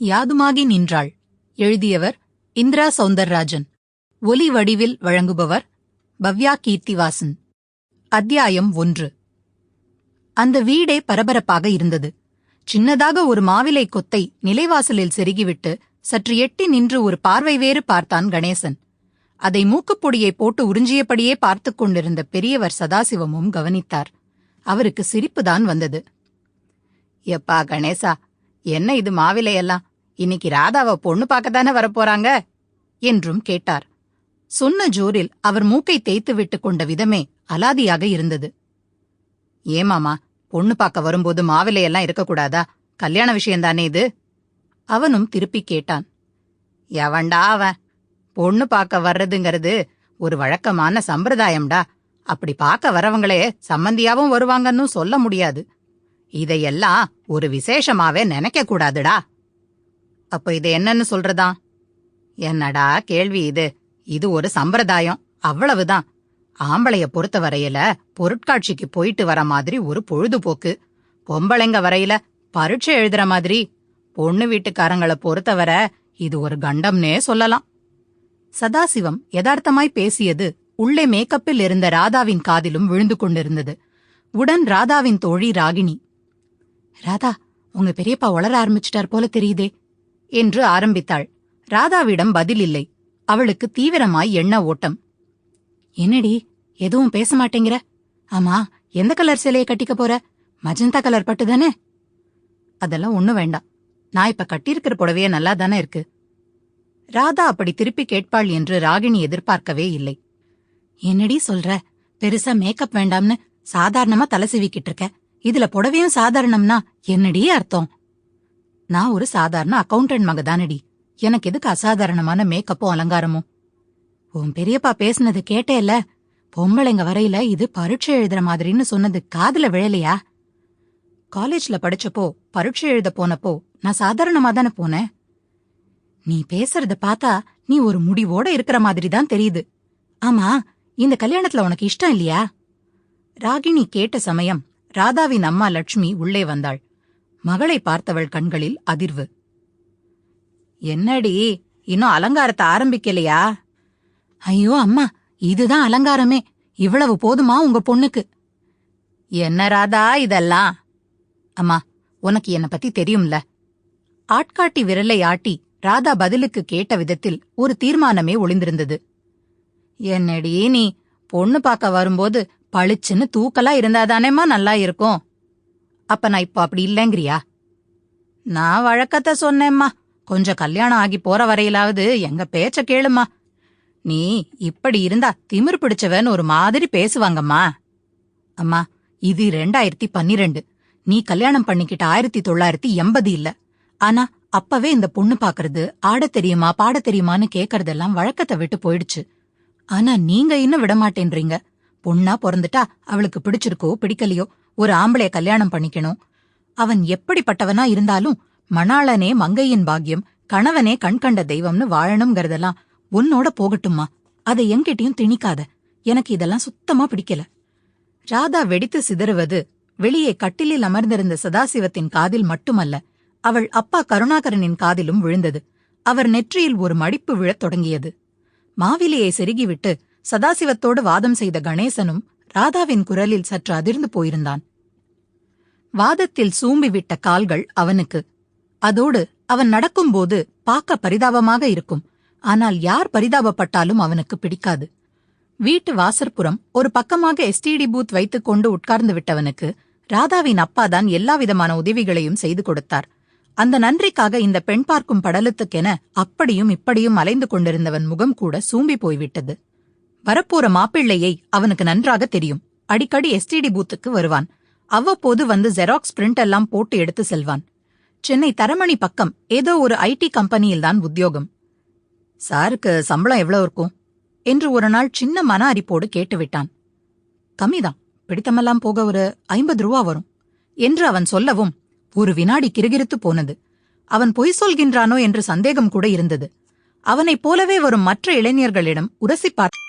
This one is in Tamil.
யாதுமாகி நின்றாள். எழுதியவர் இந்திரா சௌந்தர்ராஜன் ஒலி வடிவில் வழங்குபவர் பவ்யா கீர்த்திவாசன் அத்தியாயம் ஒன்று. அந்த வீடே பரபரப்பாக இருந்தது. சின்னதாக ஒரு மாவிலை கொத்தை நிலைவாசலில் செருகிவிட்டு சற்று எட்டி நின்று ஒரு பார்வை வேறு பார்த்தான் கணேசன். அதை மூக்குப்பொடியை போட்டு உறிஞ்சியபடியே பார்த்துக் கொண்டிருந்த பெரியவர் சதாசிவமும் கவனித்தார். அவருக்கு சிரிப்புதான் வந்தது. எப்பா கணேசா என்ன இது மாவிலையெல்லாம்? இன்னைக்கு ராதாவ பொண்ணு பார்க்கத்தானே வரப்போறாங்க? என்றும் கேட்டார். சொன்ன ஜோரில் அவர் மூக்கை தேய்த்து விட்டு கொண்ட விதமே அலாதியாக இருந்தது. ஏமாமா பொண்ணு பார்க்க வரும்போது மாவிலையெல்லாம் இருக்கக்கூடாதா கல்யாண விஷயம்தானே இது? அவனும் திருப்பி கேட்டான். எவன்டா அவன்? பொண்ணு பார்க்க வர்றதுங்கிறது ஒரு வழக்கமான சம்பிரதாயம்டா. அப்படி பார்க்க வரவங்களே சம்மந்தியாவும் வருவாங்கன்னு சொல்ல முடியாது. இதையெல்லாம் ஒரு விசேஷமாவே நினைக்க கூடாதுடா. அப்ப இது என்னன்னு சொல்றதா? என்னடா கேள்வி இது. இது ஒரு சம்பிரதாயம். அவ்வளவுதான். ஆம்பளைய பொறுத்த வரையில பொருட்காட்சிக்கு போயிட்டு வர மாதிரி ஒரு பொழுதுபோக்கு. பொம்பளைங்க வரையில பரீட்சை எழுதுற மாதிரி. பொண்ணு வீட்டுக்காரங்கள பொறுத்தவரை இது ஒரு கண்டம்னே சொல்லலாம். சதாசிவம் யதார்த்தமாய் பேசியது உள்ளே மேக்கப்பில் இருந்த ராதாவின் காதிலும் விழுந்து கொண்டிருந்தது. உடன் ராதாவின் தோழி ராகினி. ராதா உங்க பெரியப்பா உளர ஆரம்பிச்சிட்டார் போல தெரியுதே. என்று ஆரம்பித்தாள். ராதாவிடம் பதில் இல்லை. அவளுக்கு தீவிரமாய் எண்ண ஓட்டம். என்னடி எதுவும் பேச மாட்டேங்கிற? ஆமா எந்த கலர் சிலையை கட்டிக்க போற? மஜந்தா கலர் பட்டு தானே? அதெல்லாம் ஒண்ணும் வேண்டாம். நான் இப்ப கட்டியிருக்கிற புடவையே நல்லா தானே இருக்கு. ராதா அப்படி திருப்பி கேட்பாள் என்று ராகினி எதிர்பார்க்கவே இல்லை. என்னடி சொல்ற? பெருசா மேக்கப் வேண்டாம்னு சாதாரணமா தலை சீவிக்கிட்டு இருக்க. இதுல புடவையும் சாதாரணம்னா என்னடி அர்த்தம்? நான் ஒரு சாதாரண அக்கவுண்டன்ட் மகதானடி. எனக்கு எதுக்கு அசாதாரணமான மேக்கப்பும் அலங்காரமும்? உன் பெரியப்பா பேசுனது கேட்டேல்ல பொம்பளைங்க வரையில இது பரீட்சை எழுதுற மாதிரின்னு சொன்னது காதுல விழலையா? காலேஜ்ல படிச்சப்போ பரீட்சை எழுத போனப்போ நான் சாதாரணமா தானே போனேன்? நீ பேசுறத பார்த்தா நீ ஒரு முடிவோட இருக்கிற மாதிரி தான் தெரியுது. ஆமா இந்த கல்யாணத்துல உனக்கு இஷ்டம் இல்லையா? ராகிணி கேட்ட சமயம் ராதாவின் அம்மா லட்சுமி உள்ளே வந்தாள். மகளை பார்த்தவள் கண்களில் அதிர்வு. என்னடி இன்னும் அலங்காரத்தை ஆரம்பிக்கலையா? ஐயோ அம்மா இதுதான் அலங்காரமே. இவ்வளவு போதுமா உங்க பொண்ணுக்கு? என்ன ராதா இதெல்லாம்? அம்மா உனக்கு என்ன பத்தி தெரியும்ல? ஆட்காட்டி விரலை ஆட்டி ராதா பதிலுக்கு கேட்ட விதத்தில் ஒரு தீர்மானமே ஒளிந்திருந்தது. என்னடி நீ பொண்ணு பார்க்க வரும்போது பளிச்சுன்னு தூக்கலா இருந்தாதானேமா நல்லா இருக்கும்? அப்ப நான் இப்போ அப்படி இல்லைங்கிறியா? நான் வழக்கத்தை சொன்னேம்மா. கொஞ்சம் கல்யாணம் ஆகி போற வரையிலாவது எங்க பேச்ச கேளுமா நீ இப்படி இருந்தா திமிர் பிடிச்சவன் ஒரு மாதிரி பேசுவாங்கம்மா. அம்மா இது ரெண்டாயிரத்தி பன்னிரெண்டு. நீ கல்யாணம் பண்ணிக்கிட்ட ஆயிரத்தி தொள்ளாயிரத்தி எண்பது இல்ல. ஆனா அப்பவே இந்த பொண்ணு பாக்குறது ஆடத் தெரியுமா பாடத் தெரியுமான்னு கேக்கறதெல்லாம் வழக்கத்தை விட்டு போயிடுச்சு. ஆனா நீங்க இன்னும் விடமாட்டேன்றீங்க. பொண்ணா பிறந்துட்டா அவளுக்கு பிடிச்சிருக்கோ பிடிக்கலையோ ஒரு ஆம்பளைய கல்யாணம் பண்ணிக்கணும். அவன் எப்படிப்பட்டவனா இருந்தாலும் மணாளனே மங்கையின் பாக்கியம் கணவனே கண்கண்ட தெய்வம்னு வாழணுங்கிறதெல்லாம் உன்னோட போகட்டுமா அதை என்கிட்டயும் திணிக்காத. எனக்கு இதெல்லாம் சுத்தமா பிடிக்கல. ராதா வெடித்து சிதறுவது வெளியே கட்டிலில் அமர்ந்திருந்த சதாசிவத்தின் காதில் மட்டுமல்ல அவள் அப்பா கருணாகரனின் காதிலும் விழுந்தது. அவர் நெற்றியில் ஒரு மடிப்பு விழத் தொடங்கியது. மாவிலியை செருகிவிட்டு சதாசிவத்தோடு வாதம் செய்த கணேசனும் ராதாவின் குரலில் சற்று அதிர்ந்து போயிருந்தான். வாதத்தில் சூம்பிவிட்ட கால்கள் அவனுக்கு அதோடு அவன் நடக்கும்போது பார்க்க பரிதாபமாக இருக்கும். ஆனால் யார் பரிதாபப்பட்டாலும் அவனுக்கு பிடிக்காது. வீட்டு வாசற்புறம் ஒரு பக்கமாக எஸ்டிடி பூத் வைத்துக் கொண்டு உட்கார்ந்து விட்டவனுக்கு ராதாவின் அப்பாதான் எல்லாவிதமான உதவிகளையும் செய்து கொடுத்தார். அந்த நன்றிக்காக இந்த பெண் பார்க்கும் படலத்துக்கென அப்படியும் இப்படியும் அலைந்து கொண்டிருந்தவன் முகம் கூட சூம்பி போய்விட்டது. வரப்போற மாப்பிள்ளையை அவனுக்கு நன்றாக தெரியும். அடிக்கடி எஸ்டிடி பூத்துக்கு வருவான். அவ்வப்போது வந்து ஜெராக்ஸ் பிரிண்ட் எல்லாம் போட்டு எடுத்து செல்வான். சென்னை தரமணி பக்கம் ஏதோ ஒரு ஐடி கம்பெனியில்தான் உத்தியோகம். சாருக்கு சம்பளம் எவ்வளவு இருக்கும்? என்று ஒரு நாள் சின்ன மன அரிப்போடு கேட்டுவிட்டான். கம்மிதான். பிடித்தமெல்லாம் போக ஒரு ஐம்பது ரூபா வரும். என்று அவன் சொல்லவும் ஒரு வினாடி கிறுகிறுத்து போனது. அவன் பொய் சொல்கின்றானோ? என்று சந்தேகம் கூட இருந்தது. அவனைப் போலவே வரும் மற்ற இளைஞர்களிடம் உரசி பார்த்து